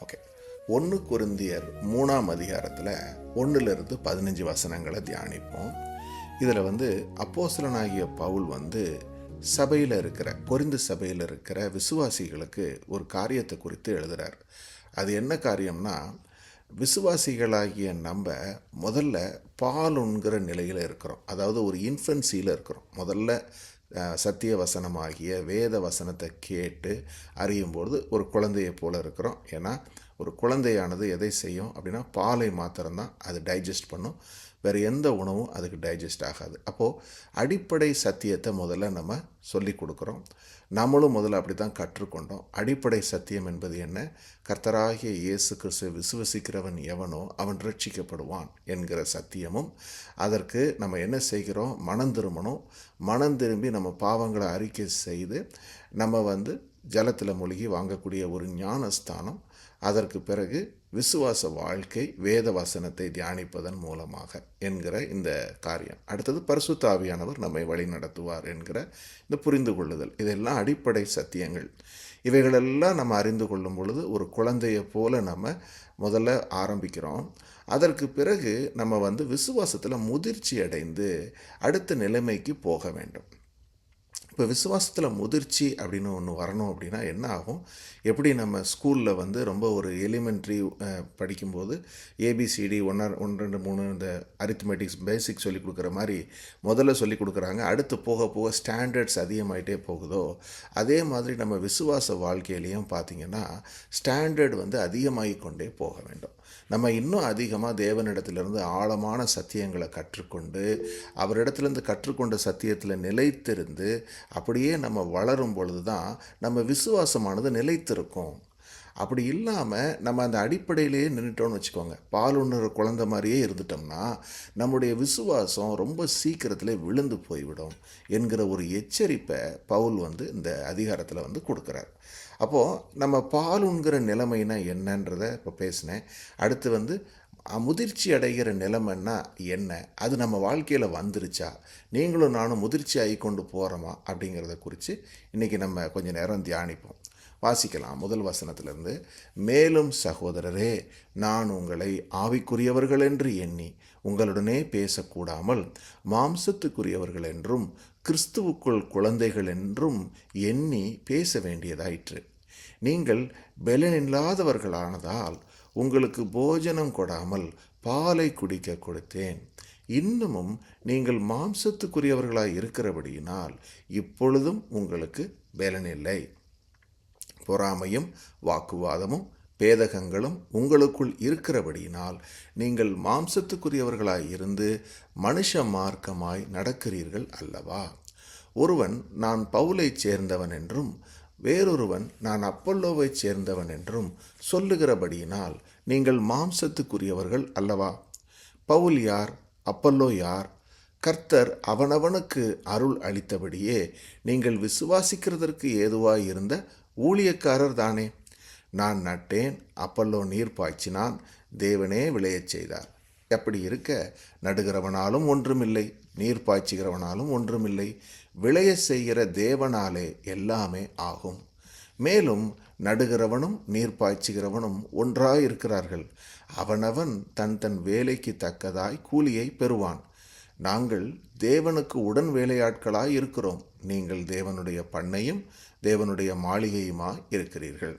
Okay ஒன்று குருந்தியர் மூணாம் அதிகாரத்தில் ஒன்றுலேருந்து பதினஞ்சு வசனங்களை தியானிப்போம். இதில் வந்து அப்போசலனாகிய பவுல் வந்து சபையில் இருக்கிற கொரிந்து சபையில் இருக்கிற விசுவாசிகளுக்கு ஒரு காரியத்தை குறித்து எழுதுகிறார் அது என்ன காரியம்னா விசுவாசிகளாகிய நம்ம முதல்ல பால் உண்கிற நிலையில் இருக்கிறோம். அதாவது ஒரு இன்ஃபென்சியில் இருக்கிறோம். முதல்ல சத்திய வசனமாகிய வேத வசனத்தை கேட்டு அறியும்பொழுது ஒரு குழந்தையை போல் இருக்கிறோம். ஏன்னா ஒரு குழந்தையானது எதை செய்யும் அப்படின்னா பாலை மாத்திரம்தான் அது டைஜஸ்ட் பண்ணும். வேறு எந்த உணவும் அதுக்கு டைஜஸ்ட் ஆகாது. அப்போது அடிப்படை சத்தியத்தை முதல்ல நம்ம சொல்லி கொடுக்குறோம். நம்மளும் முதல்ல அப்படி தான் கற்றுக்கொண்டோம். அடிப்படை சத்தியம் என்பது என்ன? கர்த்தராகிய இயேசு கிறிஸ்து விசுவசிக்கிறவன் எவனோ அவன் ரட்சிக்கப்படுவான் என்கிற சத்தியமும் அதற்கு நம்ம என்ன செய்கிறோம்? மனம் திரும்பணும். மனம் திரும்பி நம்ம பாவங்களை அறிக்கை செய்து நம்ம வந்து ஜலத்தில் மூழ்கி வாங்கக்கூடிய ஒரு ஞானஸ்தானம் அதற்கு பிறகு விசுவாச வாழ்க்கை வேத வசனத்தை தியானிப்பதன் மூலமாக என்கிற இந்த காரியம். அடுத்தது பரிசுத்தாவியானவர் நம்மை வழி நடத்துவார் என்கிற இந்த புரிந்து கொள்ளுதல். இதெல்லாம் அடிப்படை சத்தியங்கள். இவைகளெல்லாம் நம்ம அறிந்து கொள்ளும் பொழுது ஒரு குழந்தையை போல நம்ம முதல்ல ஆரம்பிக்கிறோம். அதற்கு பிறகு நம்ம வந்து விசுவாசத்தில் முதிர்ச்சி அடைந்து அடுத்த நிலைமைக்கு போக வேண்டும். இப்போ விசுவாசத்தில் முதிர்ச்சி அப்படின்னு ஒன்று வரணும் அப்படின்னா என்ன ஆகும்? எப்படி நம்ம ஸ்கூலில் வந்து ரொம்ப ஒரு எலிமெண்ட்ரி படிக்கும்போது ஏபிசிடி ஒன்றா ஒன்று ரெண்டு மூணு இந்த அரித்மெட்டிக்ஸ் பேசிக் சொல்லி கொடுக்குற மாதிரி முதல்ல சொல்லி கொடுக்குறாங்க. அடுத்து போக போக ஸ்டாண்டர்ட்ஸ் அதிகமாயிட்டே போகுதோ? அதே மாதிரி நம்ம விசுவாச வாழ்க்கையிலையும் பார்த்திங்கன்னா ஸ்டாண்டர்ட் வந்து அதிகமாகி கொண்டே போக வேண்டும். நம்ம இன்னும் அதிகமாக தேவனிடத்திலிருந்து ஆழமான சத்தியங்களை கற்றுக்கொண்டு அவரிடத்துலேருந்து கற்றுக்கொண்ட சத்தியத்தில் நிலைத்திருந்து அப்படியே நம்ம வளரும் பொழுது தான் நம்ம விசுவாசமானது நிலைத்திருக்கும். அப்படி இல்லாமல் நம்ம அந்த அடிப்படையிலேயே நின்றுட்டோம்னு வச்சுக்கோங்க. பால் உண்ணுற குழந்த மாதிரியே இருந்துட்டோம்னா நம்முடைய விசுவாசம் ரொம்ப சீக்கிரத்தில் விழுந்து போய்விடும் என்கிற ஒரு எச்சரிப்பை பவுல் வந்து இந்த அதிகாரத்தில் வந்து கொடுக்குறார். அப்போது நம்ம பால் உண்கிற நிலைமைனா என்னன்றதை இப்போ பேசினேன். அடுத்து வந்து முதிர்ச்சி அடைகிற நிலைமைன்னா என்ன? அது நம்ம வாழ்க்கையில் வந்துருச்சா? நீங்களும் நானும் முதிர்ச்சி ஆகி கொண்டு போகிறோமா அப்படிங்கிறத குறித்து இன்றைக்கி நம்ம கொஞ்சம் நேரம் தியானிப்போம். வாசிக்கலாம். முதல் வசனத்திலிருந்து மேலும் சகோதரரே நான் உங்களை ஆவிக்குரியவர்கள் என்று எண்ணி உங்களுடனே பேசக்கூடாமல் மாம்சத்துக்குரியவர்கள் என்றும் கிறிஸ்துவுக்குள் குழந்தைகள் என்றும் எண்ணி பேச வேண்டியதாயிற்று. நீங்கள் பெலனில்லாதவர்களானதால் உங்களுக்கு போஜனம் கொடாமல் பாலை குடிக்க கொடுத்தேன். இன்னமும் நீங்கள் மாம்சத்துக்குரியவர்களாய் இருக்கிறபடியினால் இப்பொழுதும் உங்களுக்கு பலனில்லை பொறாமையும் வாக்குவாதமும் பேதகங்களும் உங்களுக்குள் இருக்கிறபடியினால் நீங்கள் மாம்சத்துக்குரியவர்களாய் இருந்து மனுஷ மார்க்கமாய் நடக்கிறீர்கள் அல்லவா? ஒருவன் நான் பவுலைச் சேர்ந்தவன் என்றும் வேறொருவன் நான் அப்பல்லோவைச் சேர்ந்தவன் என்றும் சொல்லுகிறபடியினால் நீங்கள் மாம்சத்துக்குரியவர்கள் அல்லவா? பவுல் யார்? அப்பல்லோ யார்? கர்த்தர் அவனவனுக்கு அருள் அளித்தபடியே நீங்கள் விசுவாசிக்கிறதற்கு ஏதுவாய் இருந்த ஊழியக்காரர் தானே? நான் நட்டேன் அப்பல்லோ நீர் பாய்ச்சினான் தேவனே விளையச் செய்தார். அப்படி இருக்க நடுகிறவனாலும் ஒன்றுமில்லை நீர் பாய்ச்சுகிறவனாலும் ஒன்றுமில்லை விளைய செய்கிற தேவனாலே எல்லாமே ஆகும். மேலும் நடுகிறவனும் நீர் பாய்ச்சுகிறவனும் ஒன்றாய் இருக்கிறார்கள் அவனவன் தன் தன் வேலைக்கு தக்கதாய் கூலியை பெறுவான். நாங்கள் தேவனுக்கு உடன் வேலையாட்களாய் இருக்கிறோம். நீங்கள் தேவனுடைய பண்ணையும் தேவனுடைய மாளிகையுமா இருக்கிறீர்கள்.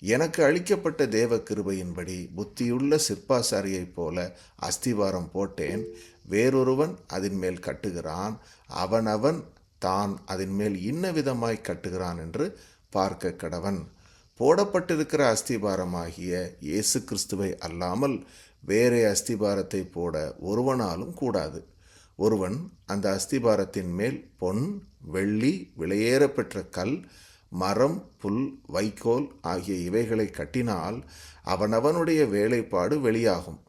எனக்கு அளிக்கப்பட்ட தேவ கிருபையின்படி புத்தியுள்ள சிற்பாசாரியைப் போல அஸ்திவாரம் போட்டேன். வேறொருவன் அதன் மேல் கட்டுகிறான். அவனவன் தான் அதன் மேல் இன்ன விதமாய் கட்டுகிறான் என்று பார்க்க கடவன். போடப்பட்டிருக்கிற அஸ்திபாரமாகிய இயேசு கிறிஸ்துவை அல்லாமல் வேறே அஸ்திபாரத்தை போட ஒருவனாலும் கூடாது. ஒருவன் அந்த அஸ்திபாரத்தின் மேல் பொன் வெள்ளி விலையேற பெற்ற கல் மரம் புல் வைக்கோல் ஆகிய இவைகளை கட்டினால் அவனவனுடைய வேலைப்பாடு வெளியாகும்.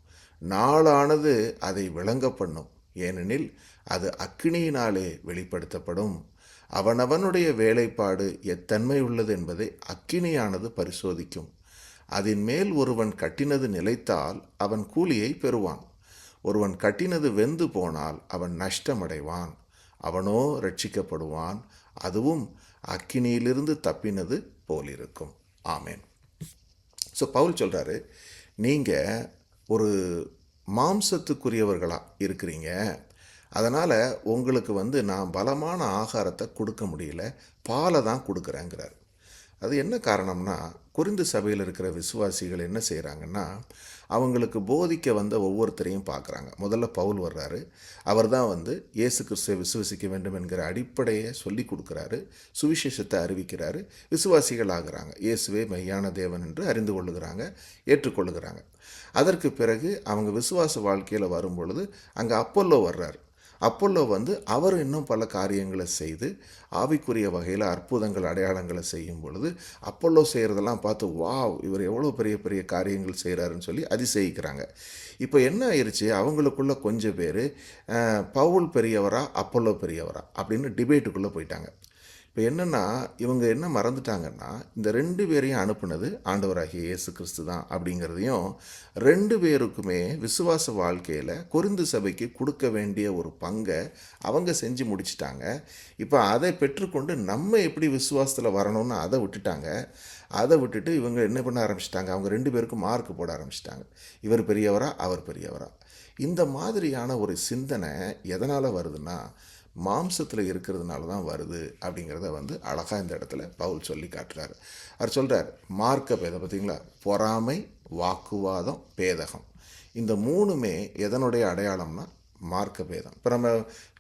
நாளானது அதை விளங்க பண்ணும் ஏனெனில் அது அக்கினியினாலே வெளிப்படுத்தப்படும். அவனவனுடைய வேலைப்பாடு எத்தன்மை உள்ளது என்பதை அக்கினியானது பரிசோதிக்கும். அதன் மேல் ஒருவன் கட்டினது நிலைத்தால் அவன் கூலியை பெறுவான். ஒருவன் கட்டினது வெந்து போனால் அவன் நஷ்டமடைவான். அவனோ ரட்சிக்கப்படுவான் அதுவும் அக்கினியிலிருந்து தப்பினது போலிருக்கும். ஆமேன். ஸோ பவுல் சொல்கிறாரு நீங்கள் ஒரு மாம்சத்துக்குரியவர்களாக இருக்கிறீங்க. அதனால் உங்களுக்கு வந்து நான் பலமான ஆகாரத்தை கொடுக்க முடியல பாலை தான் கொடுக்குறேங்கிறார். அது என்ன காரணம்னா குறிந்து சபையில் இருக்கிற விசுவாசிகள் என்ன செய்கிறாங்கன்னா அவங்களுக்கு போதிக்க வந்த ஒவ்வொருத்தரையும் பார்க்குறாங்க. முதல்ல பவுல் வர்றாரு. அவர் தான் வந்து இயேசு கிறிஸ்துவை விசுவசிக்க வேண்டும் என்கிற அடிப்படையை சொல்லி கொடுக்குறாரு சுவிசேஷத்தை அறிவிக்கிறாரு. விசுவாசிகள் ஆகிறாங்க. இயேசுவே மெய்யான தேவன் என்று அறிந்து கொள்ளுகிறாங்க ஏற்றுக்கொள்ளுகிறாங்க. அதற்கு பிறகு அவங்க விசுவாச வாழ்க்கையில் வரும்பொழுது அங்கே அப்பல்லோ வர்றாரு. அப்பல்லோ வந்து அவர் இன்னும் பல காரியங்களை செய்து ஆவிக்குரிய வகையில் அற்புதங்கள் அடையாளங்களை செய்யும் பொழுது அப்பல்லோ செய்கிறதெல்லாம் பார்த்து வாவ் இவர் எவ்வளோ பெரிய பெரிய காரியங்கள் செய்கிறாருன்னு சொல்லி அதிசயிக்கிறாங்க. இப்போ என்ன ஆயிடுச்சு அவங்களுக்குள்ள கொஞ்சம் பேர் பவுல் பெரியவரா அப்பல்லோ பெரியவரா அப்படின்னு டிபேட்டுக்குள்ளே போயிட்டாங்க. இப்போ என்னென்னா இவங்க என்ன மறந்துட்டாங்கன்னா இந்த ரெண்டு பேரையும் அனுப்புனது ஆண்டவராகிய இயேசு கிறிஸ்து தான் அப்படிங்கிறதையும் ரெண்டு பேருக்குமே விசுவாச வாழ்க்கையில் குறிந்து சபைக்கு கொடுக்க வேண்டிய ஒரு பங்கை அவங்க செஞ்சு முடிச்சிட்டாங்க. இப்போ அதை பெற்றுக்கொண்டு நம்ம எப்படி விசுவாசத்தில் வரணும்னு அதை விட்டுட்டாங்க. அதை விட்டுட்டு இவங்க என்ன பண்ண ஆரம்பிச்சிட்டாங்க? அவங்க ரெண்டு பேருக்கும் மார்க் போட ஆரம்பிச்சிட்டாங்க. இவர் பெரியவரா? அவர் பெரியவரா? இந்த மாதிரியான ஒரு சிந்தனை எதனால் வருதுன்னா மாம்சத்தில் இருக்கிறதுனால தான் வருது அப்படிங்கிறத வந்து அழகாக இந்த இடத்துல பவுல் சொல்லி காட்டுறாரு. அவர் சொல்கிறார் மார்க்கப் எதை பார்த்தீங்களா? பொறாமை வாக்குவாதம் பேதகம். இந்த மூணுமே எதனுடைய அடையாளம்னா மார்க்க பேதம். இப்போ நம்ம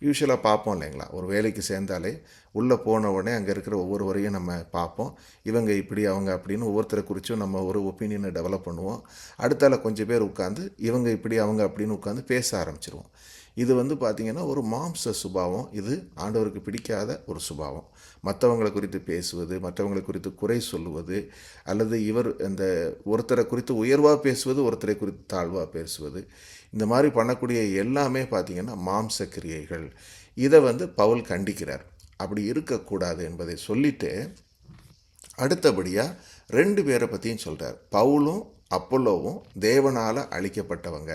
யூஸ்வலாக பார்ப்போம் இல்லைங்களா? ஒரு வேலைக்கு சேர்ந்தாலே உள்ளே போன உடனே அங்கே இருக்கிற ஒவ்வொருவரையும் நம்ம பார்ப்போம். இவங்க இப்படி அவங்க அப்படின்னு ஒவ்வொருத்தரை குறித்தும் நம்ம ஒரு ஒப்பீனியனை டெவலப் பண்ணுவோம். அடுத்தால கொஞ்சம் பேர் உட்காந்து இவங்க இப்படி அவங்க அப்படின்னு உட்காந்து பேச ஆரம்பிச்சிருவோம். இது வந்து பார்த்திங்கன்னா ஒரு மாம்ச சுபாவம். இது ஆண்டவருக்கு பிடிக்காத ஒரு சுபாவம். மற்றவங்களை குறித்து பேசுவது மற்றவங்களை குறித்து குறை சொல்லுவது அல்லது இவர் இந்த ஒருத்தரை குறித்து உயர்வாக பேசுவது ஒருத்தரை குறித்து தாழ்வாக பேசுவது. இந்த மாதிரி பண்ணக்கூடிய எல்லாமே பார்த்திங்கன்னா மாம்ச கிரியைகள். இதை வந்து பவுல் கண்டிக்கிறார். அப்படி இருக்கக்கூடாது என்பதை சொல்லிட்டு அடுத்தபடியாக ரெண்டு பேரை பற்றியும் சொல்கிறார் பவுலும் அப்பல்லோவும் தேவனால் அழிக்கப்பட்டவங்க.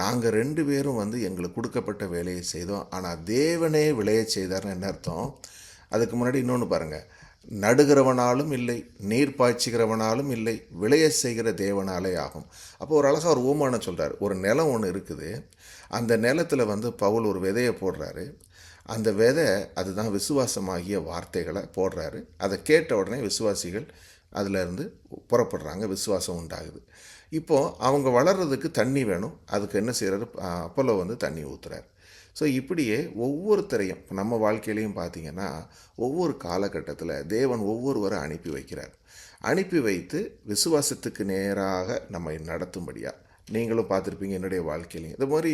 நாங்கள் ரெண்டு பேரும் வந்து எங்களுக்கு கொடுக்கப்பட்ட வேலையை செய்தோம். ஆனால் தேவனே விளைய செய்தார்னு என்ன அர்த்தம்? அதுக்கு முன்னாடி இன்னொன்று பாருங்கள் நடுகிறவனாலும் இல்லை நீர் பாய்ச்சிக்கிறவனாலும் இல்லை விளைய செய்கிற தேவனாலே ஆகும். அப்போ ஒரு அழகாக ஒரு ஓமானம் சொல்கிறார் ஒரு நிலம் ஒன்று இருக்குது. அந்த நிலத்தில் வந்து பவுல் ஒரு விதையை போடுறாரு. அந்த விதை அதுதான் விசுவாசமாகிய வார்த்தைகளை போடுறாரு. அதை கேட்ட உடனே விசுவாசிகள் அதிலிருந்து புறப்படுறாங்க. விசுவாசம் உண்டாகுது. இப்போது அவங்க வளர்கிறதுக்கு தண்ணி வேணும். அதுக்கு என்ன செய்கிறாரு அப்போலோ வந்து தண்ணி ஊற்றுறாரு ஸோ இப்படியே ஒவ்வொருத்தரையும் இப்போ நம்ம வாழ்க்கையிலையும் பார்த்தீங்கன்னா ஒவ்வொரு காலகட்டத்தில் தேவன் ஒவ்வொருவரை அனுப்பி வைக்கிறார். அனுப்பி வைத்து விசுவாசத்துக்கு நேராக நம்ம நடத்தும்படியாக நீங்களும் பார்த்துருப்பீங்க என்னுடைய வாழ்க்கையிலையும். இது மாதிரி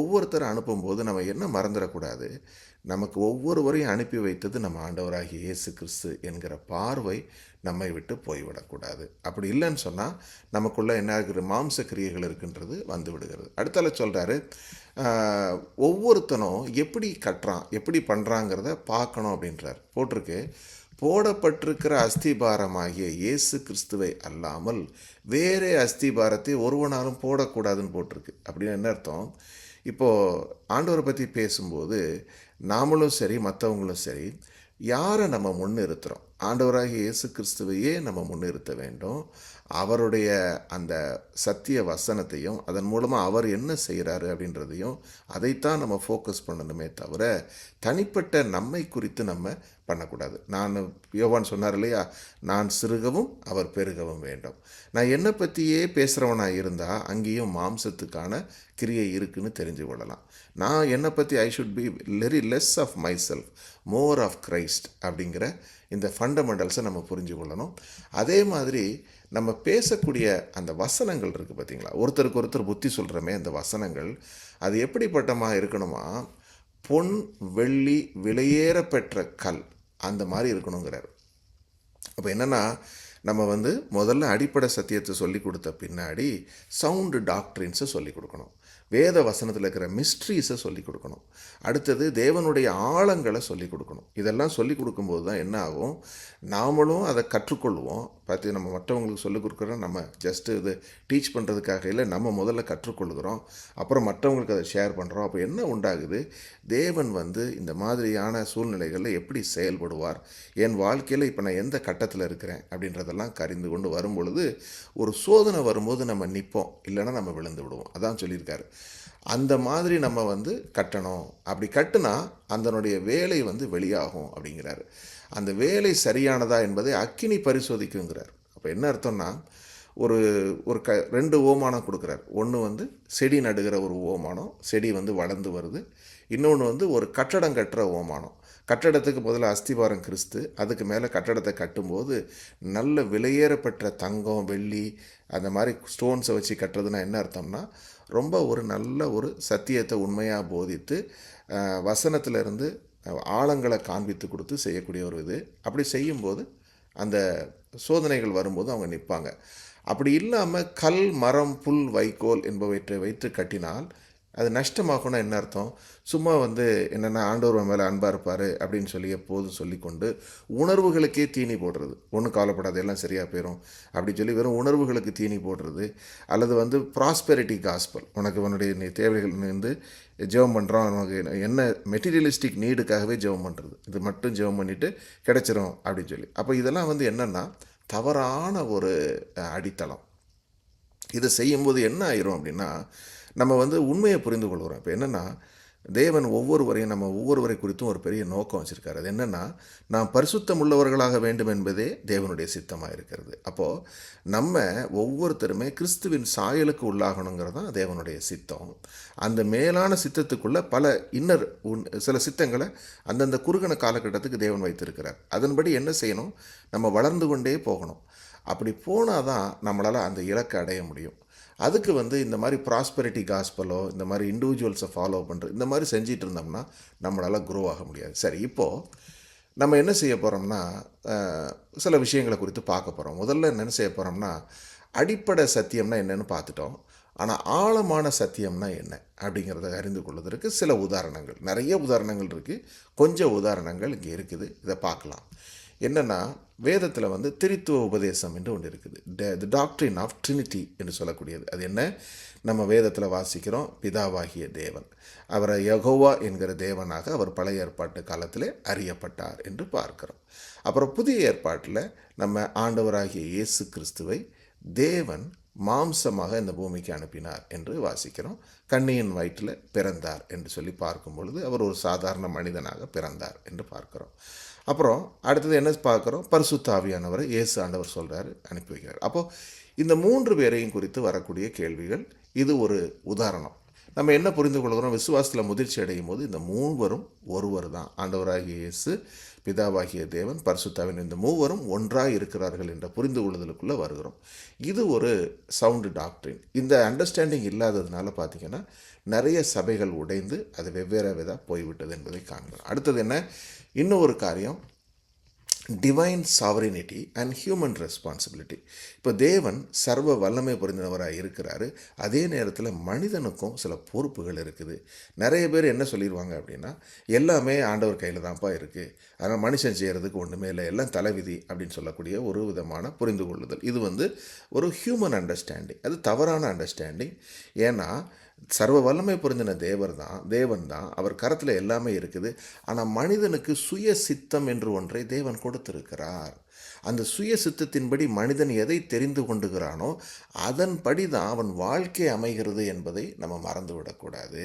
ஒவ்வொருத்தரை அனுப்பும்போது நம்ம என்ன மறந்துடக்கூடாது? நமக்கு ஒவ்வொருவரையும் அனுப்பி வைத்தது நம்ம ஆண்டவராகிய இயேசு கிறிஸ்து என்கிற பார்வை நம்மை விட்டு போய்விடக்கூடாது. அப்படி இல்லைன்னு சொன்னால் நமக்குள்ளே என்ன இருக்கிற மாம்ச கிரியைகள் இருக்குன்றது வந்து விடுகிறது. அடுத்தால சொல்கிறாரு ஒவ்வொருத்தனும் எப்படி கட்டுறான் எப்படி பண்ணுறாங்கிறத பார்க்கணும் அப்படின்றார். போட்டிருக்கு போடப்பட்டிருக்கிற அஸ்திபாரமாகிய இயேசு கிறிஸ்துவை அல்லாமல் வேறே அஸ்திபாரத்தை ஒருவனாலும் போடக்கூடாதுன்னு போட்டிருக்கு. அப்படின்னு என்ன அர்த்தம்? இப்போது ஆண்டவரை பற்றி பேசும்போது நாமளும் சரி மற்றவங்களும் சரி யாரை நம்ம முன்னிறுத்துகிறோம் ஆண்டவராகிய இயேசு கிறிஸ்துவையே நம்ம முன்னிறுத்த வேண்டும். அவருடைய அந்த சத்திய வசனத்தையும் அதன் மூலமாக அவர் என்ன செய்கிறாரு அப்படின்றதையும் அதைத்தான் நம்ம ஃபோக்கஸ் பண்ணணுமே தவிர தனிப்பட்ட நம்மை குறித்து நம்ம பண்ணக்கூடாது. நான் யோவான் சொன்னார் இல்லையா? நான் சிறுகவும் அவர் பெருகவும் வேண்டும். நான் என்னை பற்றியே பேசுகிறவனாக இருந்தால் அங்கேயும் மாம்சத்துக்கான கிரியை இருக்குன்னு தெரிஞ்சு கொள்ளலாம். நான் என்னை பற்றி I should be very less of myself more of Christ அப்படிங்கிற இந்த ஃபண்டமெண்டல்ஸை நம்ம புரிஞ்சு கொள்ளணும். அதே மாதிரி நம்ம பேசக்கூடிய அந்த வசனங்கள் இருக்குது பார்த்தீங்களா ஒருத்தருக்கு ஒருத்தர் புத்தி சொல்கிறோமே அந்த வசனங்கள். அது எப்படிப்பட்டமாக இருக்கணுமா? பொன் வெள்ளி விலையேற பெற்ற கல் அந்த மாதிரி இருக்கணுங்கிறார். அப்போ என்னென்னா நம்ம வந்து முதல்ல அடிப்படை சத்தியத்தை சொல்லி கொடுத்த பின்னாடி சவுண்டு டாக்டரின்ஸை சொல்லி கொடுக்கணும். வேத வசனத்தில் இருக்கிற மிஸ்ட்ரீஸை சொல்லி கொடுக்கணும். அடுத்தது தேவனுடைய ஆழங்களை சொல்லி கொடுக்கணும். இதெல்லாம் சொல்லி கொடுக்கும்போது தான் என்ன ஆகும்? நாமளும் அதை கற்றுக்கொள்வோம். பார்த்து நம்ம மற்றவங்களுக்கு சொல்லிக் கொடுக்குறோம். நம்ம ஜஸ்ட்டு இது டீச் பண்ணுறதுக்காக இல்லை நம்ம முதல்ல கற்றுக்கொள்கிறோம். அப்புறம் மற்றவங்களுக்கு அதை ஷேர் பண்ணுறோம் அப்போ என்ன உண்டாகுது? தேவன் வந்து இந்த மாதிரியான சூழ்நிலைகளில் எப்படி செயல்படுவார்? என் வாழ்க்கையில் இப்போ நான் எந்த கட்டத்தில் இருக்கிறேன்? அப்படின்றதெல்லாம் கரிந்து கொண்டு வரும் பொழுது ஒரு சோதனை வரும்போது நம்ம நிற்போம். இல்லைன்னா நம்ம விழுந்து விடுவோம். அதான் சொல்லியிருக்காரு. அந்த மாதிரி நம்ம வந்து கட்டணும். அப்படி கட்டுனா அதனுடைய வேலை வந்து வெளியாகும் அப்படிங்கிறாரு. அந்த வேலை சரியானதா என்பதை அக்கினி பரிசோதிக்குங்கிறார். அப்போ என்ன அர்த்தம்னா ஒரு ஒரு க ரெண்டு ஓமானம் கொடுக்குறார். ஒன்று வந்து செடி நடுகிற ஒரு ஓமானம் செடி வந்து வளர்ந்து வருது. இன்னொன்று வந்து ஒரு கட்டடம் கட்டுற ஓமானம் கட்டடத்துக்கு முதல்ல அஸ்திவாரம் கிறிஸ்து அதுக்கு மேலே கட்டடத்தை கட்டும்போது நல்ல விலையேறப்பெற்ற தங்கம் வெள்ளி அந்த மாதிரி ஸ்டோன்ஸை வச்சு கட்டுறதுனா என்ன அர்த்தம்னா ரொம்ப ஒரு நல்ல ஒரு சத்தியத்தை உண்மையாக போதித்து வசனத்திலிருந்து ஆழங்களை காண்பித்து கொடுத்து செய்யக்கூடிய ஒரு இது. அப்படி செய்யும்போது அந்த சோதனைகள் வரும்போது அவங்க நிற்பாங்க. அப்படி இல்லாமல் கல் மரம் புல் வைக்கோல் என்பவற்றை வைத்து கட்டினால் அது நஷ்டமாகும்னா என்ன அர்த்தம்? சும்மா வந்து என்னென்னா ஆண்டவர் மேலே அன்பாக இருப்பார் அப்படின்னு சொல்லி எப்போதும் சொல்லிக்கொண்டு உணர்வுகளுக்கே தீனி போடுறது. ஒன்றும் கவலைப்படாது எல்லாம் சரியாக போயிடும் அப்படின்னு சொல்லி வெறும் உணர்வுகளுக்கு தீனி போடுறது. அல்லது வந்து ப்ராஸ்பெரிட்டி காஸ்பல் உனக்கு உன்னுடைய தேவைகள் வந்து ஜெபம் பண்ணுறோம் உனக்கு என்ன மெட்டீரியலிஸ்டிக் நீடுக்காகவே ஜெபம் பண்ணுறது இது மட்டும் ஜெபம் பண்ணிவிட்டு கிடைச்சிரும் அப்படின்னு சொல்லி. அப்போ இதெல்லாம் வந்து என்னென்னா தவறான ஒரு அடித்தளம். இதை செய்யும்போது என்ன ஆயிரும் அப்படின்னா நம்ம வந்து உண்மையை புரிந்து கொள்கிறோம். இப்போ என்னென்னா தேவன் ஒவ்வொருவரையும் நம்ம ஒவ்வொருவரை குறித்தும் ஒரு பெரிய நோக்கம் வச்சுருக்காரு. அது என்னென்னா நாம் பரிசுத்தம் உள்ளவர்களாக வேண்டும் என்பதே தேவனுடைய சித்தமாக இருக்கிறது. அப்போது நம்ம ஒவ்வொருத்தருமே கிறிஸ்துவின் சாயலுக்கு உள்ளாகணுங்கிறது தான் தேவனுடைய சித்தம். அந்த மேலான சித்தத்துக்குள்ளே பல இன்னர் உன் சில சித்தங்களை அந்தந்த குறுகண காலகட்டத்துக்கு தேவன் வைத்திருக்கிறார். அதன்படி என்ன செய்யணும்? நம்ம வளர்ந்து கொண்டே போகணும். அப்படி போனால் தான் நம்மளால் அந்த இலக்கை அடைய முடியும். அதுக்கு வந்து இந்த மாதிரி ப்ராஸ்பெரிட்டி காஸ்பலோ இந்த மாதிரி இண்டிவிஜுவல்ஸை ஃபாலோ பண்ணுறது இந்த மாதிரி செஞ்சிட்டு இருந்தோம்னா நம்மளால் க்ரோ ஆக முடியாது. சரி இப்போது நம்ம என்ன செய்ய போகிறோம்னா சில விஷயங்களை குறித்து பார்க்க போகிறோம் முதல்ல என்னென்ன செய்ய போகிறோம்னா அடிப்படை சத்தியம்னா என்னென்னு பார்த்துட்டோம். ஆனால் ஆழமான சத்தியம்னா என்ன அப்படிங்கிறத அறிந்து கொள்வதற்கு சில உதாரணங்கள். நிறைய உதாரணங்கள் இருக்குது கொஞ்சம் உதாரணங்கள் இங்கே இருக்குது. இதை பார்க்கலாம். என்னென்னா வேதத்தில் வந்து திரித்துவ உபதேசம் என்று ஒன்று இருக்குது. த டாக்டரின் ஆஃப் ட்ரினிட்டி என்று சொல்லக்கூடியது. அது என்ன? நம்ம வேதத்தில் வாசிக்கிறோம் பிதாவாகிய தேவன். அவரை யகோவா என்கிற தேவனாக அவர் பழைய ஏற்பாட்டு காலத்திலே அறியப்பட்டார் என்று பார்க்கிறோம். அப்புறம் புதிய ஏற்பாட்டில் நம்ம ஆண்டவராகிய இயேசு கிறிஸ்துவை தேவன் மாம்சமாக இந்த பூமிக்கு அனுப்பினார் என்று வாசிக்கிறோம். கண்ணியின் வயிற்றில் பிறந்தார் என்று சொல்லி பார்க்கும் பொழுது அவர் ஒரு சாதாரண மனிதனாக பிறந்தார் என்று பார்க்கிறோம். அப்புறம் அடுத்தது என்ன பார்க்குறோம்? பரிசுத்த ஆவியானவரை இயேசு ஆண்டவர் சொல்கிறாரு அனுப்பி வைக்கிறார். அப்போது இந்த மூன்று பேரையும் குறித்து வரக்கூடிய கேள்விகள் இது ஒரு உதாரணம். நம்ம என்ன புரிந்து கொள்கிறோம்? விசுவாசத்தில் முதிர்ச்சி அடையும் போது இந்த மூவரும் ஒருவர் தான். ஆண்டவராகிய இயேசு பிதாவாகிய தேவன் பரிசுத்தாவின் இந்த மூவரும் ஒன்றாக இருக்கிறார்கள் என்ற புரிந்து கொள்ளுதலுக்குள்ளே வருகிறோம். இது ஒரு சவுண்டு டாக்டரின் இந்த அண்டர்ஸ்டாண்டிங் இல்லாததுனால பார்த்தீங்கன்னா நிறைய சபைகள் உடைந்து அது வெவ்வேறு விதாக போய்விட்டது என்பதை காண்கிறோம். அடுத்தது என்ன? இன்னும் ஒரு காரியம் divine sovereignty and human responsibility இப்போ தேவன் சர்வ வல்லமை புரிந்தவராக இருக்கிறாரு. அதே நேரத்தில் மனிதனுக்கும் சில பொறுப்புகள் இருக்குது. நிறைய பேர் என்ன சொல்லிடுவாங்க அப்படின்னா எல்லாமே ஆண்டவர் கையில் தான்ப்பா இருக்குது அதனால் மனுஷன் செய்கிறதுக்கு ஒன்றுமே இல்லை எல்லாம் தலைவிதி அப்படின்னு சொல்லக்கூடிய ஒரு விதமான புரிந்து கொள்ளுதல் இது வந்து ஒரு ஹியூமன் அண்டர்ஸ்டாண்டிங் அது தவறான அண்டர்ஸ்டாண்டிங் ஏன்னா சர்வ வல்லமை புரிஞ்சின தேவர் தான் தேவன் தான். அவர் கரத்தில் எல்லாமே இருக்குது. ஆனால் மனிதனுக்கு சுய சித்தம் என்று ஒன்றை தேவன் கொடுத்திருக்கிறார். அந்த சுய சித்தத்தின்படி மனிதன் எதை தெரிந்து கொண்டுகிறானோ அதன்படி தான் அவன் வாழ்க்கை அமைகிறது என்பதை நம்ம மறந்து விடக்கூடாது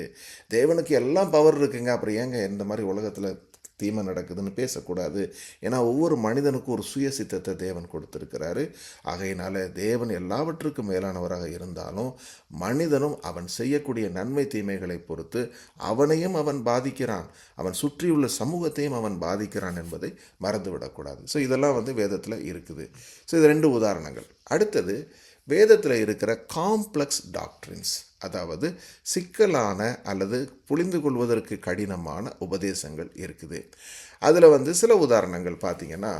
தேவனுக்கு எல்லாம் பவர் இருக்குங்க. அப்புறம் ஏங்க இந்த மாதிரி உலகத்தில் தீமை நடக்குதுன்னு பேசக்கூடாது. ஏன்னா ஒவ்வொரு மனிதனுக்கும் ஒரு சுய சித்தத்தை தேவன் கொடுத்துருக்கிறாரு. ஆகையினால தேவன் எல்லாவற்றுக்கும் மேலானவராக இருந்தாலும் மனிதனும் அவன் செய்யக்கூடிய நன்மை தீமைகளை பொறுத்து அவனையும் அவன் பாதிக்கிறான். அவன் சுற்றியுள்ள சமூகத்தையும் அவன் பாதிக்கிறான் என்பதை மறந்துவிடக்கூடாது. ஸோ இதெல்லாம் வந்து வேதத்தில் இருக்குது. ஸோ இது ரெண்டு உதாரணங்கள். அடுத்தது வேதத்தில் இருக்கிற காம்ப்ளெக்ஸ் டாக்ட்ரின்ஸ் அதாவது சிக்கலான அல்லது புரிந்து கொள்வதற்கு கடினமான உபதேசங்கள் இருக்குது. அதில் வந்து சில உதாரணங்கள் பார்த்தீங்கன்னா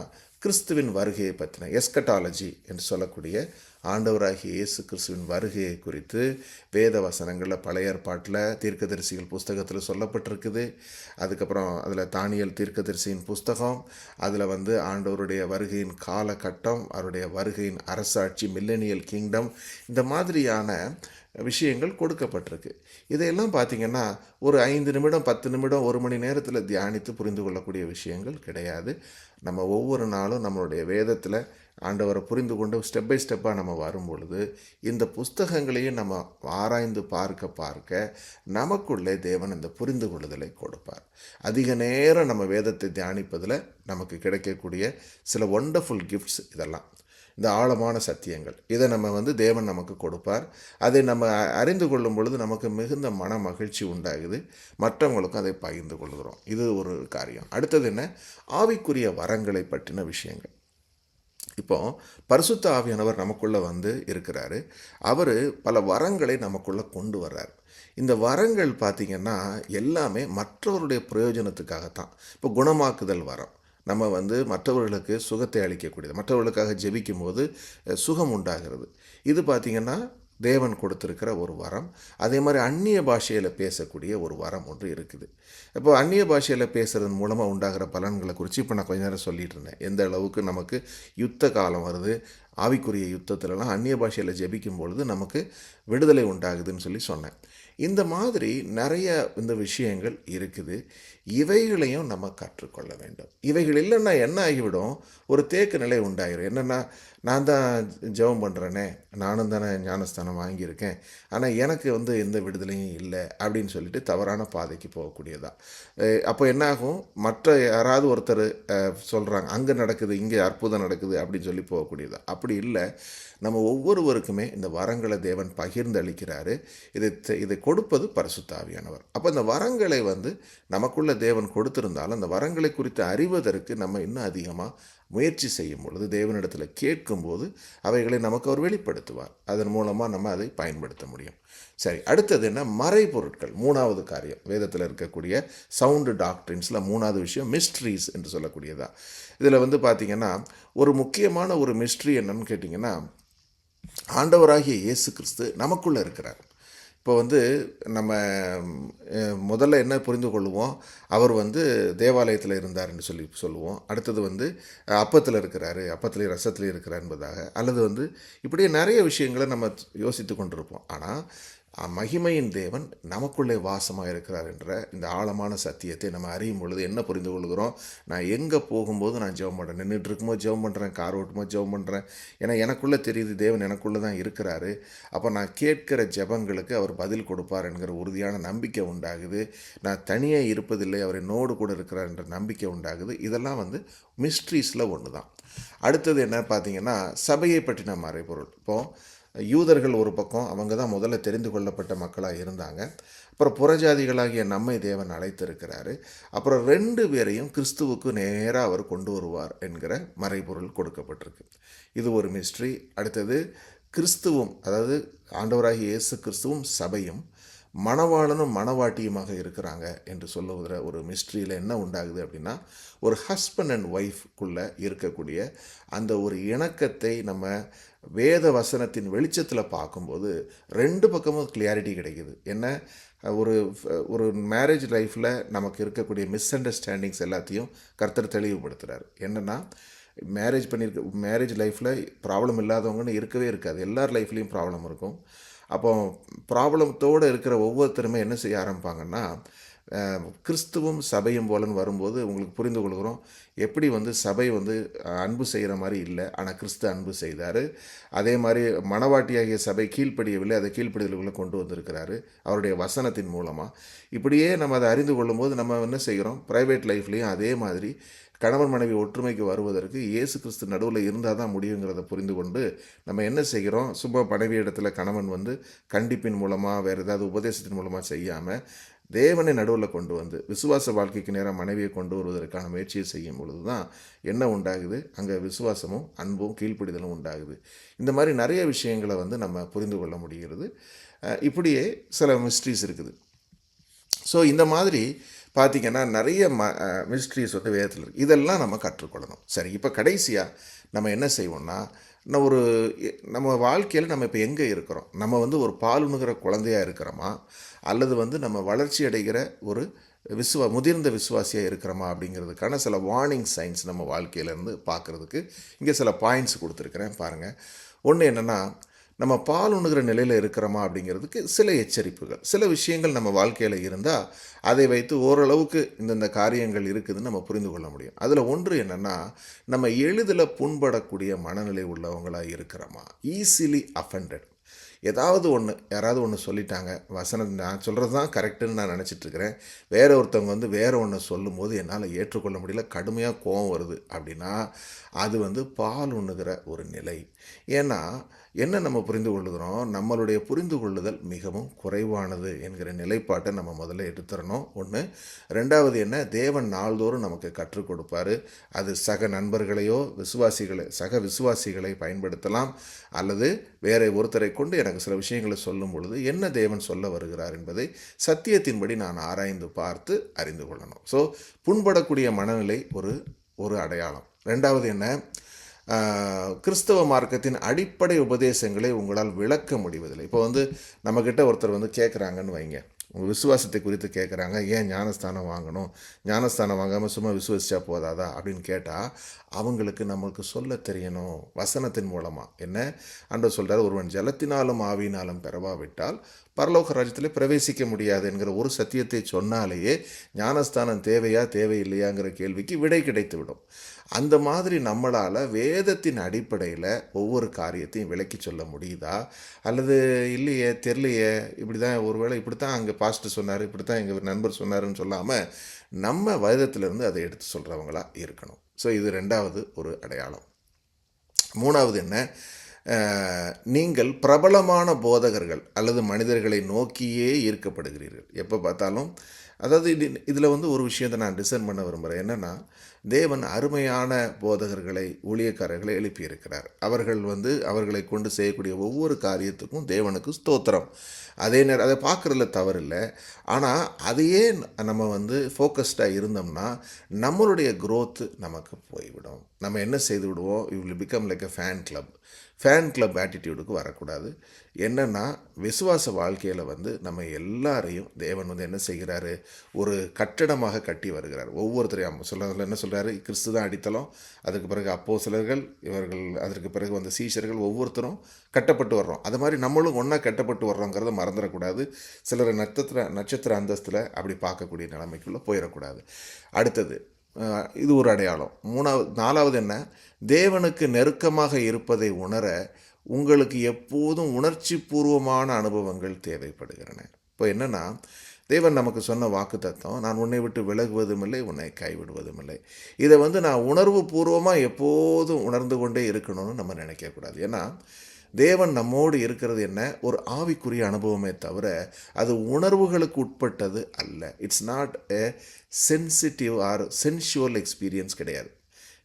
கிறிஸ்துவின் வருகையை பற்றின எஸ்கட்டாலஜி என்று சொல்லக்கூடிய ஆண்டவராகிய இயேசு கிறிஸ்துவின் வருகையை குறித்து வேத வசனங்களில் பழைய ஏற்பாட்டில் தீர்க்கதரிசிகள் புஸ்தகத்தில் சொல்லப்பட்டிருக்குது. அதுக்கப்புறம் அதில் தானியல் தீர்க்கதரிசியின் புஸ்தகம் அதில் வந்து ஆண்டவருடைய வருகையின் காலகட்டம் அவருடைய வருகையின் அரசாட்சி மில்லனியல் கிங்டம் இந்த மாதிரியான விஷயங்கள் கொடுக்கப்பட்டிருக்கு. இதையெல்லாம் பார்த்திங்கன்னா ஒரு ஐந்து நிமிடம் பத்து நிமிடம் ஒரு மணி நேரத்தில் தியானித்து புரிந்து கொள்ளக்கூடிய விஷயங்கள் கிடையாது. நம்ம ஒவ்வொரு நாளும் நம்மளுடைய வேதத்தில் ஆண்டவரை புரிந்து கொண்டு ஸ்டெப் பை ஸ்டெப்பாக நம்ம வரும் பொழுது இந்த புஸ்தகங்களையும் நம்ம ஆராய்ந்து பார்க்க பார்க்க நமக்குள்ளே தேவன் இந்த புரிந்து கொள்ளுதலை கொடுப்பார். அதிக நேரம் நம்ம வேதத்தை தியானிப்பதில் நமக்கு கிடைக்கக்கூடிய சில ஒண்டர்ஃபுல் கிஃப்ட்ஸ் இதெல்லாம். இந்த ஆழமான சத்தியங்கள். இதை நம்ம வந்து தேவன் நமக்கு கொடுப்பார். அதை நம்ம அறிந்து கொள்ளும் பொழுது நமக்கு மிகுந்த மன மகிழ்ச்சி உண்டாகுது. மற்றவங்களுக்கும் அதை பகிர்ந்து கொள்கிறோம். இது ஒரு காரியம். அடுத்தது என்ன? ஆவிக்குரிய வரங்களை பற்றின விஷயங்கள். இப்போ பரிசுத்த ஆவியானவர் நமக்குள்ளே வந்து இருக்கிறாரு. அவர் பல வரங்களை நமக்குள்ளே கொண்டு வர்றார். இந்த வரங்கள் பார்த்திங்கன்னா எல்லாமே மற்றவருடைய பிரயோஜனத்துக்காகத்தான். இப்போ குணமாக்குதல் வரம். நம்ம வந்து மற்றவர்களுக்கு சுகத்தை அளிக்கக்கூடியது மற்றவர்களுக்காக ஜெபிக்கும் போது சுகம் உண்டாகிறது. இது பார்த்திங்கன்னா தேவன் கொடுத்துருக்கிற ஒரு வரம். அதே மாதிரி அந்நிய பாஷையில் பேசக்கூடிய ஒரு வரம் ஒன்று இருக்குது. இப்போ அந்நிய பாஷையில் பேசுகிறதன் மூலமாக உண்டாகிற பலன்களை குறித்து இப்போ நான் கொஞ்ச நேரம் சொல்லிட்டு இருந்தேன். எந்த அளவுக்கு நமக்கு யுத்த காலம் வருது ஆவிக்குரிய யுத்தத்திலலாம் அந்நிய பாஷையில் ஜெபிக்கும் பொழுது நமக்கு விடுதலை உண்டாகுதுன்னு சொல்லி சொன்னேன். இந்த மாதிரி நிறைய இந்த விஷயங்கள் இருக்குது. இவைகளையும் நம்ம கற்றுக்கொள்ள வேண்டும். இவைகள் இல்லைன்னா என்ன ஆகிவிடும்? ஒரு தேக்க நிலை உண்டாகிடும் என்னென்னா நான் தான் ஜெபம் பண்ணுறேனே நானும் தானே ஞானஸ்தானம் வாங்கியிருக்கேன். ஆனால் எனக்கு வந்து எந்த விடுதலையும் இல்லை அப்படின்னு சொல்லிட்டு தவறான பாதைக்கு போகக்கூடியதா. அப்போ என்னாகும்? மற்ற யாராவது ஒருத்தர் சொல்கிறாங்க அங்கே நடக்குது இங்கே அற்புதம் நடக்குது அப்படின்னு சொல்லி போகக்கூடியதா. அப்படி இல்லை. நம்ம ஒவ்வொருவருக்குமே இந்த வரங்களை தேவன் பகிர்ந்து அளிக்கிறாரு இதை இதை கொடுப்பது பரிசுத்தாவியானவர். அப்போ இந்த வரங்களை வந்து நமக்குள்ள தேவன் கொடுத்திருந்தாலும் அந்த வரங்களை குறித்து அறிவதற்கு நம்ம இன்னும் அதிகமாக முயற்சி செய்யும் பொழுது தேவனிடத்தில் கேட்கும்போது அவைகளை நமக்கு அவர் வெளிப்படுத்துவார். அதன் மூலமாக நம்ம அதை பயன்படுத்த முடியும். சரி அடுத்தது என்ன? மறைபொருட்கள். மூணாவது காரியம். வேதத்தில் இருக்கக்கூடிய சவுண்டு டாக்டரின்ஸில் மூணாவது விஷயம் மிஸ்ட்ரீஸ் என்று சொல்லக்கூடியதா. இதில் வந்து பார்த்திங்கன்னா ஒரு முக்கியமான ஒரு மிஸ்ட்ரி என்னன்னு கேட்டிங்கன்னா ஆண்டவராகிய இயேசு கிறிஸ்து நமக்குள்ளே இருக்கிறார். இப்போ வந்து நம்ம முதல்ல என்ன புரிந்து கொள்வோம் அவர் வந்து தேவாலயத்தில் இருந்தார்னு சொல்லி சொல்லுவோம். அடுத்தது வந்து அப்பத்தில் இருக்கிறாரு அப்பத்துலேயும் ரசத்துலேயும் இருக்கிறார் என்பதாக. அல்லது வந்து இப்படியே நிறைய விஷயங்களை நம்ம யோசித்து கொண்டிருப்போம். ஆனால் மகிமையின் தேவன் நமக்குள்ளே வாசமாக இருக்கிறார் என்ற இந்த ஆழமான சத்தியத்தை நம்ம அறியும் பொழுது என்ன புரிந்து கொள்கிறோம்? நான் எங்கே போகும்போது நான் ஜெபம் பண்ணுறேன் நின்றுட்டு இருக்கும்போது ஜெபம் பண்ணுறேன் கார் ஓட்டும்போது ஜெபம் பண்ணுறேன் ஏன்னா எனக்குள்ளே தெரியுது தேவன் எனக்குள்ளே தான் இருக்கிறாரு. அப்போ நான் கேட்கிற ஜெபங்களுக்கு அவர் பதில் கொடுப்பார் என்கிற உறுதியான நம்பிக்கை உண்டாகுது. நான் தனியாக இருப்பதில்லை அவர் என்னோடு கூட இருக்கிறார் என்ற நம்பிக்கை உண்டாகுது. இதெல்லாம் வந்து மிஸ்ட்ரீஸில் ஒன்று தான் அடுத்தது என்ன பார்த்தீங்கன்னா சபையை பற்றின மறைபொருள் இப்போது யூதர்கள் ஒரு பக்கம் அவங்க தான் முதல்ல தெரிந்து கொள்ளப்பட்ட மக்களாக இருந்தாங்க. அப்புறம் புறஜாதிகளாகிய நம்மை தேவன் அழைத்திருக்கிறாரு. அப்புறம் ரெண்டு பேரையும் கிறிஸ்துவுக்கு நேராக அவர் கொண்டு வருவார் என்கிற மறைபொருள் கொடுக்கப்பட்டிருக்கு. இது ஒரு மிஸ்ட்ரி அடுத்தது கிறிஸ்துவும் அதாவது ஆண்டவராகிய இயேசு கிறிஸ்துவும் சபையும் மணவாளனும் மணவாட்டியுமாக இருக்கிறாங்க என்று சொல்லுகிற ஒரு மிஸ்ட்ரியில் என்ன உண்டாகுது அப்படின்னா ஒரு ஹஸ்பண்ட் அண்ட் ஒய்ஃப்குள்ளே இருக்கக்கூடிய அந்த ஒரு இணக்கத்தை நம்ம வேத வசனத்தின் வெளிச்சத்தில் பார்க்கும்போது ரெண்டு பக்கமும் கிளியாரிட்டி கிடைக்குது. என்ன? ஒரு ஒரு மேரேஜ் லைஃப்பில் நமக்கு இருக்கக்கூடிய மிஸ் அண்டர்ஸ்டாண்டிங்ஸ் எல்லாத்தையும் கர்த்தர் தெளிவுபடுத்துகிறார் என்னென்னா மேரேஜ் பண்ணியிருக்க மேரேஜ் லைஃப்பில் ப்ராப்ளம் இல்லாதவங்கன்னு இருக்கவே இருக்காது. எல்லார் லைஃப்லேயும் ப்ராப்ளம் இருக்கும். அப்போ ப்ராப்ளத்தோடு இருக்கிற ஒவ்வொருத்தருமே என்ன செய்ய ஆரம்பிப்பாங்கன்னா கிறிஸ்துவும் சபையும் போலன்னு வரும்போது உங்களுக்கு புரிந்து கொள்கிறோம். எப்படி வந்து சபை வந்து அன்பு செய்கிற மாதிரி இல்லை ஆனால் கிறிஸ்து அன்பு செய்தார். அதே மாதிரி மணவாட்டியாகிய சபை கீழ்ப்படியவில்லை அதை கீழ்ப்படிதலுக்குள்ளே கொண்டு வந்திருக்கிறாரு அவருடைய வசனத்தின் மூலமாக இப்படியே நம்ம அதை அறிந்து கொள்ளும்போது நம்ம என்ன செய்கிறோம்? ப்ரைவேட் லைஃப்லேயும் அதே மாதிரி கணவன் மனைவி ஒற்றுமைக்கு வருவதற்கு இயேசு கிறிஸ்து நடுவில் இருந்தால் தான் முடியுங்கிறத புரிந்து கொண்டு நம்ம என்ன செய்கிறோம்? சும்மா மனைவி இடத்துல கணவன் வந்து கண்டிப்பின் மூலமாக வேறு ஏதாவது உபதேசத்தின் மூலமாக செய்யாமல் தேவனை நடுவில் கொண்டு வந்து விசுவாச வாழ்க்கைக்கு நேராக மனைவியை கொண்டு வருவதற்கான முயற்சியை செய்யும் பொழுது தான் என்ன உண்டாகுது? அங்கே விசுவாசமும் அன்பும் கீழ்ப்பிடிதலும் உண்டாகுது. இந்த மாதிரி நிறைய விஷயங்களை வந்து நம்ம புரிந்து கொள்ள முடிகிறது. இப்படியே சில மிஸ்ட்ரிஸ் இருக்குது. ஸோ இந்த மாதிரி பார்த்திங்கன்னா நிறைய ம மிஸ்ட்ரிஸ் வந்து வேதத்தில் இருக்குது இதெல்லாம் நம்ம கற்றுக்கொள்ளணும். சரி இப்போ கடைசியாக நம்ம என்ன செய்வோம்னா நான் ஒரு நம்ம வாழ்க்கையில் நம்ம இப்போ எங்கே இருக்கிறோம்? நம்ம வந்து ஒரு பாலுணுகிற குழந்தையாக இருக்கிறோமா? அல்லது வந்து நம்ம வளர்ச்சி அடைகிற ஒரு விசுவா முதிர்ந்த விசுவாசியாக இருக்கிறோமா? அப்படிங்கிறதுக்கான சில வார்னிங் சைன்ஸ் நம்ம வாழ்க்கையிலேருந்து பார்க்குறதுக்கு இங்கே சில பாயிண்ட்ஸ் கொடுத்துருக்குறேன். பாருங்கள் ஒன்று என்னென்னா நம்ம பால் உண்ணுகிற நிலையில் இருக்கிறோமா அப்படிங்கிறதுக்கு சில எச்சரிப்புகள் சில விஷயங்கள் நம்ம வாழ்க்கையில் இருந்தால் அதை வைத்து ஓரளவுக்கு இந்தந்த காரியங்கள் இருக்குதுன்னு நம்ம புரிந்து கொள்ள முடியும். அதில் ஒன்று என்னென்னா நம்ம எளிதில் புண்படக்கூடிய மனநிலை உள்ளவங்களாக இருக்கிறோமா? ஈஸிலி அஃபண்டட் ஏதாவது ஒன்று யாராவது ஒன்று சொல்லிட்டாங்க வசனம் நான் சொல்கிறது தான் கரெக்டுன்னு நான் நினச்சிட்டு இருக்கிறேன். வேற ஒருத்தவங்க வந்து வேறு ஒன்று சொல்லும்போது என்னால் ஏற்றுக்கொள்ள முடியல கடுமையாக கோவம் வருது அப்படின்னா அது வந்து பால் உண்ணுகிற ஒரு நிலை. ஏன்னா என்ன நம்ம புரிந்து கொள்ளுகிறோம்? நம்மளுடைய புரிந்து கொள்ளுதல் மிகவும் குறைவானது என்கிற நிலைப்பாட்டை நம்ம முதல்ல எடுத்துடணும். ஒன்று ரெண்டாவது என்ன? தேவன் நாள்தோறும் நமக்கு கற்றுக் கொடுப்பார். அது சக நண்பர்களையோ விசுவாசிகளை சக விசுவாசிகளை பயன்படுத்தலாம். அல்லது வேற ஒருத்தரை கொண்டு எனக்கு சில விஷயங்களை சொல்லும் பொழுது என்ன தேவன் சொல்ல வருகிறார் என்பதை சத்தியத்தின்படி நான் ஆராய்ந்து பார்த்து அறிந்து கொள்ளணும். ஸோ புண்படக்கூடிய மனநிலை ஒரு ஒரு அடையாளம். ரெண்டாவது என்ன? கிறிஸ்தவ மார்க்கத்தின் அடிப்படை உபதேசங்களை உங்களால் விளக்க முடிவதில்லை. இப்போ வந்து நம்மக்கிட்ட ஒருத்தர் வந்து கேட்குறாங்கன்னு வைங்க. உங்கள் விசுவாசத்தை குறித்து கேட்குறாங்க ஏன் ஞானஸ்தானம் வாங்கணும்? ஞானஸ்தானம் வாங்காமல் சும்மா விசுவசிச்சா போதாதா? அப்படின்னு கேட்டால் அவங்களுக்கு நம்மளுக்கு சொல்ல தெரியணும். வசனத்தின் மூலமாக என்ன? அன்று சொல்கிறார் ஒருவன் ஜலத்தினாலும் ஆவியினாலும் பெறவாவிட்டால் பரலோக ராஜ்யத்தில் பிரவேசிக்க முடியாது என்கிற ஒரு சத்தியத்தை சொன்னாலேயே ஞானஸ்தானம் தேவையா தேவையில்லையாங்கிற கேள்விக்கு விடை கிடைத்துவிடும். அந்த மாதிரி நம்மளால் வேதத்தின் அடிப்படையில் ஒவ்வொரு காரியத்தையும் விளக்கி சொல்ல முடியுதா? அல்லது இல்லையே தெரிலையே இப்படி தான் ஒருவேளை இப்படி தான் அங்கே பாஸ்டர் சொன்னார் இப்படி தான் எங்கள் நண்பர் சொன்னார்னு சொல்லாமல் நம்ம வேதத்திலேருந்து அதை எடுத்து சொல்கிறவங்களா இருக்கணும். ஸோ இது ரெண்டாவது ஒரு அடையாளம். மூணாவது என்ன? நீங்கள் பிரபலமான போதகர்கள் அல்லது மனிதர்களை நோக்கியே ஈர்க்கப்படுகிறீர்கள். எப்போ பார்த்தாலும் அதாவது இது இதில் வந்து ஒரு விஷயத்தை நான் டிசைன் பண்ண விரும்புகிறேன் என்னென்னா தேவன் அருமையான போதகர்களை ஊழியக்காரர்களை எழுப்பியிருக்கிறார். அவர்கள் வந்து அவர்களை கொண்டு செய்யக்கூடிய ஒவ்வொரு காரியத்துக்கும் தேவனுக்கு ஸ்தோத்திரம். அதே நேரம் அதை பார்க்குறதுல தவறில்லை. ஆனால் அதையே நம்ம வந்து ஃபோக்கஸ்டாக இருந்தோம்னா நம்மளுடைய growth நமக்கு போய்விடும். நம்ம என்ன செய்து விடுவோம்? You will become like a fan club fan club ஆட்டிடியூடுக்கு வரக்கூடாது. என்னென்னா விசுவாச வாழ்க்கையில் வந்து நம்ம எல்லாரையும் தேவன் வந்து என்ன செய்கிறாரு? ஒரு கட்டடமாக கட்டி வருகிறார். ஒவ்வொருத்தரையும் சொல்ல என்ன சொல்கிறாரு கிறிஸ்து தான் அடித்தளம். அதுக்கு பிறகு அப்போ சிலர்கள் இவர்கள் அதற்கு பிறகு வந்த சீஷர்கள் ஒவ்வொருத்தரும் கட்டப்பட்டு வர்றோம். அது மாதிரி நம்மளும் ஒன்றா கட்டப்பட்டு வர்றோங்கிறத மறந்துடக்கூடாது. சிலர் நட்சத்திர நட்சத்திர அந்தஸ்தில் அப்படி பார்க்கக்கூடிய நிலைமைக்குள்ளே போயிடக்கூடாது. அடுத்தது இது ஒரு அடையாளம். மூணாவது நாலாவது என்ன? தேவனுக்கு நெருக்கமாக இருப்பதை உணர உங்களுக்கு எப்போதும் உணர்ச்சி பூர்வமான அனுபவங்கள் தேவைப்படுகிறன. இப்போ என்னென்னா தேவன் நமக்கு சொன்ன வாக்கு தத்துவம் நான் உன்னை விட்டு விலகுவதும் இல்லை உன்னை கைவிடுவதும் இல்லை இதை வந்து நான் உணர்வு பூர்வமாக எப்போதும் உணர்ந்து கொண்டே இருக்கணும்னு நம்ம நினைக்கக்கூடாது. ஏன்னா தேவன் நம்மோடு இருக்கிறது என்ன? ஒரு ஆவிக்குரிய அனுபவமே தவிர அது உணர்வுகளுக்கு உட்பட்டது அல்ல. It's not a sensitive or sensual experience கிடையாது.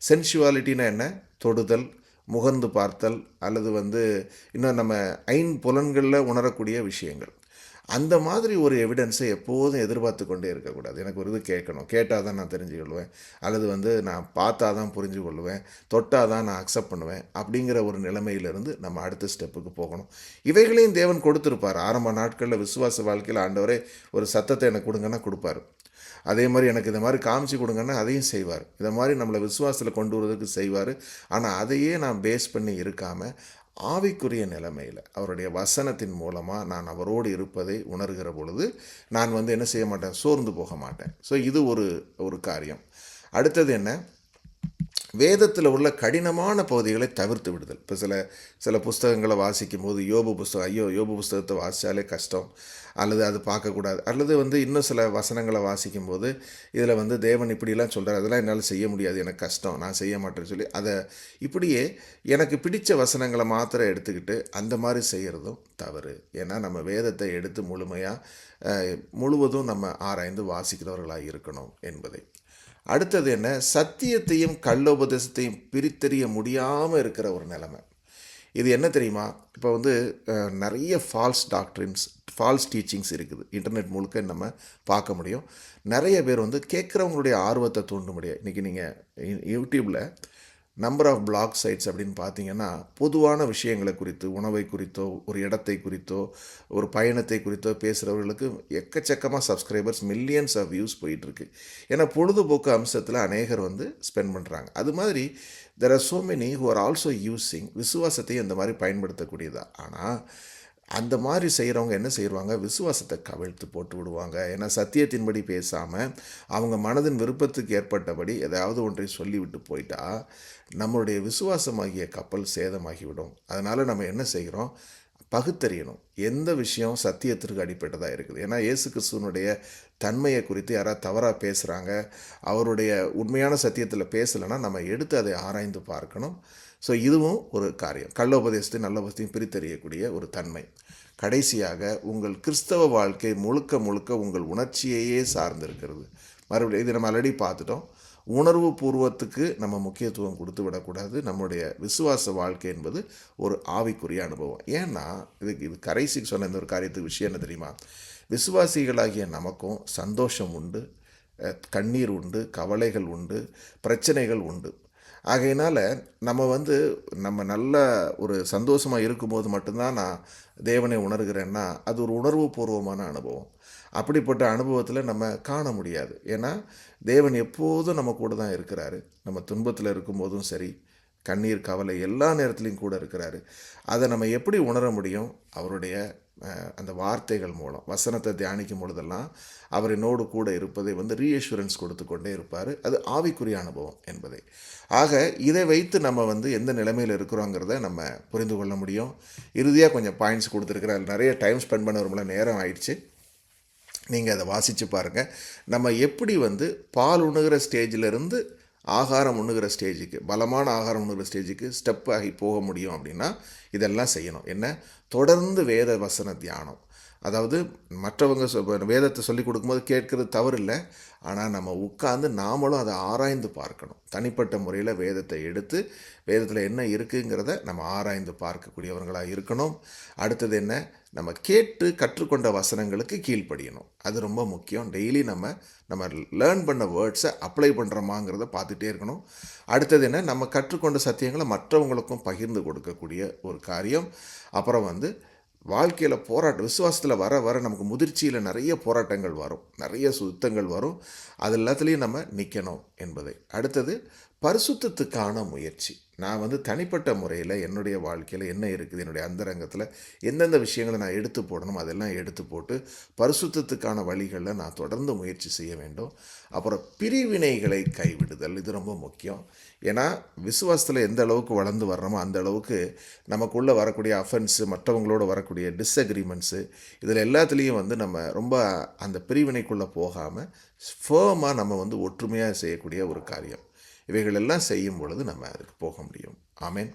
சென்சுவாலிட்டினா என்ன? தொடுதல் முகர்ந்து பார்த்தல் அல்லது வந்து இன்னும் நம்ம ஐன் புலன்களில் உணரக்கூடிய விஷயங்கள். அந்த மாதிரி ஒரு எவிடன்ஸை எப்போதும் எதிர்பார்த்து கொண்டே இருக்கக்கூடாது. எனக்கு ஒரு இது கேட்கணும். கேட்டால் தான் நான் தெரிஞ்சுக்கொள்வேன். அல்லது வந்து நான் பார்த்தா தான் புரிஞ்சு கொள்வேன் தொட்டால் தான் நான் அக்செப்ட் பண்ணுவேன் அப்படிங்கிற ஒரு நிலைமையிலிருந்து நம்ம அடுத்த ஸ்டெப்புக்கு போகணும். இவைகளையும் தேவன் கொடுத்துருப்பார். ஆரம்ப நாட்களில் விசுவாச வாழ்க்கையில் ஆண்டவரே ஒரு சத்தத்தை எனக்கு கொடுங்கன்னா கொடுப்பாரு. அதே மாதிரி எனக்கு இதை மாதிரி காமிச்சு கொடுங்கன்னா அதையும் செய்வார். இதை மாதிரி நம்மளை விசுவாசத்தில் கொண்டு வருவதற்கு செய்வார். ஆனால் அதையே நான் பேஸ் பண்ணி இருக்காமல் ஆவிக்குரிய நிலைமையில் அவருடைய வசனத்தின் மூலமாக நான் அவரோடு இருப்பதை உணர்கிற பொழுது நான் வந்து என்ன செய்ய மாட்டேன்? சோர்ந்து போக மாட்டேன். ஸோ இது ஒரு ஒரு காரியம். அடுத்தது என்ன? வேதத்தில் உள்ள கடினமான பகுதிகளை தவிர்த்து விடுதல். இப்போ சில சில புஸ்தகங்களை வாசிக்கும் போது யோபு புஸ்தகம் ஐயோ யோபு புஸ்தகத்தை வாசித்தாலே கஷ்டம் அல்லது அது பார்க்கக்கூடாது அல்லது வந்து இன்னும் சில வசனங்களை வாசிக்கும் போது இதில் வந்து தேவன் இப்படிலாம் சொல்கிறார் அதெல்லாம் என்னால் செய்ய முடியாது எனக்கு கஷ்டம் நான் செய்ய மாட்டேன்னு சொல்லி அதை இப்படியே எனக்கு பிடித்த வசனங்களை மாத்திரம் எடுத்துக்கிட்டு அந்த மாதிரி செய்கிறதும் தவறு. ஏன்னா நம்ம வேதத்தை எடுத்து முழுமையாக முழுவதும் நம்ம ஆராய்ந்து வாசிக்கிறவர்களாக இருக்கணும் என்பதை. அடுத்தது என்ன சத்தியத்தையும் கள்ளோபதேசத்தையும் பிரித்தறிய முடியாமல் இருக்கிற ஒரு நிலைமை இது என்ன தெரியுமா இப்போ வந்து நிறைய ஃபால்ஸ் டாக்டரின்ஸ் ஃபால்ஸ் டீச்சிங்ஸ் இருக்குது இன்டர்நெட் முழுக்க நம்ம பார்க்க முடியும் நிறைய பேர் வந்து கேட்குறவங்களுடைய ஆர்வத்தை தூண்ட முடியாது இன்றைக்கி நீங்கள் யூடியூப்பில் நம்பர் ஆஃப் பிளாக் சைட்ஸ் அப்படின்னு பார்த்தீங்கன்னா பொதுவான விஷயங்களை குறித்து உணவை குறித்தோ ஒரு இடத்தை குறித்தோ ஒரு பயணத்தை குறித்தோ பேசுகிறவர்களுக்கு எக்கச்சக்கமாக சப்ஸ்கிரைபர்ஸ் மில்லியன்ஸ் ஆஃப் வியூஸ் போயிட்டுருக்கு. ஏன்னா பொழுதுபோக்கு அம்சத்தில் அநேகர் வந்து ஸ்பெண்ட் பண்ணுறாங்க அது மாதிரி there are so many who are also using விசுவாசத்தையும் இந்த மாதிரி பயன்படுத்தக்கூடியதா. ஆனால் அந்த மாதிரி செய்கிறவங்க என்ன செய்வாங்க? விசுவாசத்தை கவிழ்த்து போட்டு விடுவாங்க. ஏன்னா சத்தியத்தின்படி பேசாமல் அவங்க மனதின் விருப்பத்துக்கு ஏற்பட்டபடி ஏதாவது ஒன்றை சொல்லிவிட்டு போயிட்டா நம்மளுடைய விசுவாசமாகிய கப்பல் சேதமாகிவிடும். அதனால் நம்ம என்ன செய்கிறோம்? பகுத்தறியணும். எந்த விஷயம் சத்தியத்திற்கு அடிப்பட்டதாக இருக்குது? ஏன்னா இயேசு கிறிஸ்துவனுடைய தன்மையை குறித்து யாராவது தவறாக பேசுகிறாங்க அவருடைய உண்மையான சத்தியத்தில் பேசலைன்னா நம்ம எடுத்து அதை ஆராய்ந்து பார்க்கணும். ஸோ இதுவும் ஒரு காரியம். கள்ள உபதேசத்தையும் நல்ல உபதேசத்தையும் பிரித்தறியக்கூடிய ஒரு தன்மை. கடைசியாக உங்கள் கிறிஸ்தவ வாழ்க்கை முழுக்க முழுக்க உங்கள் உணர்ச்சியையே சார்ந்திருக்கிறது. மறுபடியும் இது நம்ம ஆல்ரெடி பார்த்துட்டோம். உணர்வு பூர்வத்துக்கு நம்ம முக்கியத்துவம் கொடுத்து விடக்கூடாது. நம்முடைய விசுவாச வாழ்க்கை என்பது ஒரு ஆவிக்குரிய அனுபவம். ஏன்னா இதுக்கு இது கரைசிக்கு சொன்ன இந்த ஒரு காரியத்துக்கு விஷயம் என்ன தெரியுமா? விசுவாசிகளாகிய நமக்கும் சந்தோஷம் உண்டு கண்ணீர் உண்டு கவலைகள் உண்டு பிரச்சனைகள் உண்டு. ஆகையினால் நம்ம வந்து நம்ம நல்ல ஒரு சந்தோஷமாக இருக்கும்போது மட்டும்தான் நான் தேவனை உணர்கிறேன்னா அது ஒரு உணர்வு பூர்வமான அனுபவம். அப்படிப்பட்ட அனுபவத்தில் நம்ம காண முடியாது. ஏன்னா தேவன் எப்போதும் நம்ம கூட தான் இருக்கிறாரு. நம்ம துன்பத்தில் இருக்கும்போதும் சரி கண்ணீர் கவலை எல்லா நேரத்துலையும் கூட இருக்கிறாரு. அதை நம்ம எப்படி உணர முடியும்? அவருடைய அந்த வார்த்தைகள் மூலம் வசனத்தை தியானிக்கும் பொழுதெல்லாம் அவர் என்னோடு கூட இருப்பதை வந்து ரீஎஷூரன்ஸ் கொடுத்து கொண்டே இருப்பார். அது ஆவிக்குரிய அனுபவம் என்பதை. ஆக இதை வைத்து நம்ம வந்து எந்த நிலைமையில் இருக்கிறோங்கிறத நம்ம புரிந்து கொள்ள முடியும். இறுதியாக கொஞ்சம் பாயிண்ட்ஸ் கொடுத்துருக்குறேன் நிறைய டைம் ஸ்பெண்ட் பண்ண வரும்போது நேரம் ஆயிடுச்சு. நீங்கள் அதை வாசித்து பாருங்கள் நம்ம எப்படி வந்து பால் உணுகிற ஸ்டேஜிலிருந்து ஆகாரம் உண்ணுகிற ஸ்டேஜுக்கு பலமான ஆகாரம் உண்ணுகிற ஸ்டேஜுக்கு ஸ்டெப் ஆகி போக முடியும் அப்படின்னா இதெல்லாம் செய்யணும். என்ன? தொடர்ந்து வேத வசன தியானம். அதாவது மற்றவங்க சொ- வேதத்தை சொல்லி கொடுக்கும்போது கேட்கறது தவறு இல்லை ஆனால் நம்ம உட்கார்ந்து நாமளும் அதை ஆராய்ந்து பார்க்கணும். தனிப்பட்ட முறையில் வேதத்தை எடுத்து வேதத்தில் என்ன இருக்குங்கிறத நம்ம ஆராய்ந்து பார்க்கக்கூடியவர்களாக இருக்கணும். அடுத்தது என்ன? நம்ம கேட்டு கற்றுக்கொண்ட வசனங்களுக்கு கீழ்ப்படியணும். அது ரொம்ப முக்கியம். டெய்லி நம்ம நம்ம லேர்ன் பண்ண வேர்ட்ஸை அப்ளை பண்ணுறோமாங்கிறத பார்த்துட்டே இருக்கணும். அடுத்தது என்ன? நம்ம கற்றுக்கொண்ட சத்தியங்களை மற்றவங்களுக்கும் பகிர்ந்து கொடுக்கக்கூடிய ஒரு காரியம். அப்புறம் வந்து வாழ்க்கையில் போராட்டம் விசுவாசத்தில் வர வர நமக்கு முதிர்ச்சியில் நிறைய போராட்டங்கள் வரும். நிறைய சுத்தங்கள் வரும். அது எல்லாத்துலேயும் நம்ம நிற்கணும் என்பதை. அடுத்தது பரிசுத்தத்துக்கான முயற்சி. நான் வந்து தனிப்பட்ட முறையில் என்னுடைய வாழ்க்கையில் என்ன இருக்குது என்னுடைய அந்தரங்கத்தில் எந்தெந்த விஷயங்களை நான் எடுத்து போடணும் அதெல்லாம் எடுத்து போட்டு பரிசுத்தத்துக்கான வழிகளில் நான் தொடர்ந்து முயற்சி செய்ய வேண்டும். அப்புறம் பிரிவினைகளை கைவிடுதல் இது ரொம்ப முக்கியம். ஏன்னா விசுவாசத்தில் எந்த அளவுக்கு வளர்ந்து வர்றோமோ அந்த அளவுக்கு நமக்குள்ளே வரக்கூடிய அஃபென்ஸு மற்றவங்களோட வரக்கூடிய டிஸ்அக்ரிமெண்ட்ஸு இதில் எல்லாத்துலேயும் வந்து நம்ம ரொம்ப அந்த பிரிவினைக்குள்ளே போகாமல் ஃபேமாக நம்ம வந்து ஒற்றுமையாக செய்யக்கூடிய ஒரு காரியம். இவைகளெல்லாம் செய்யும் பொழுது நம்ம அதுக்கு போக முடியும். ஆமேன்.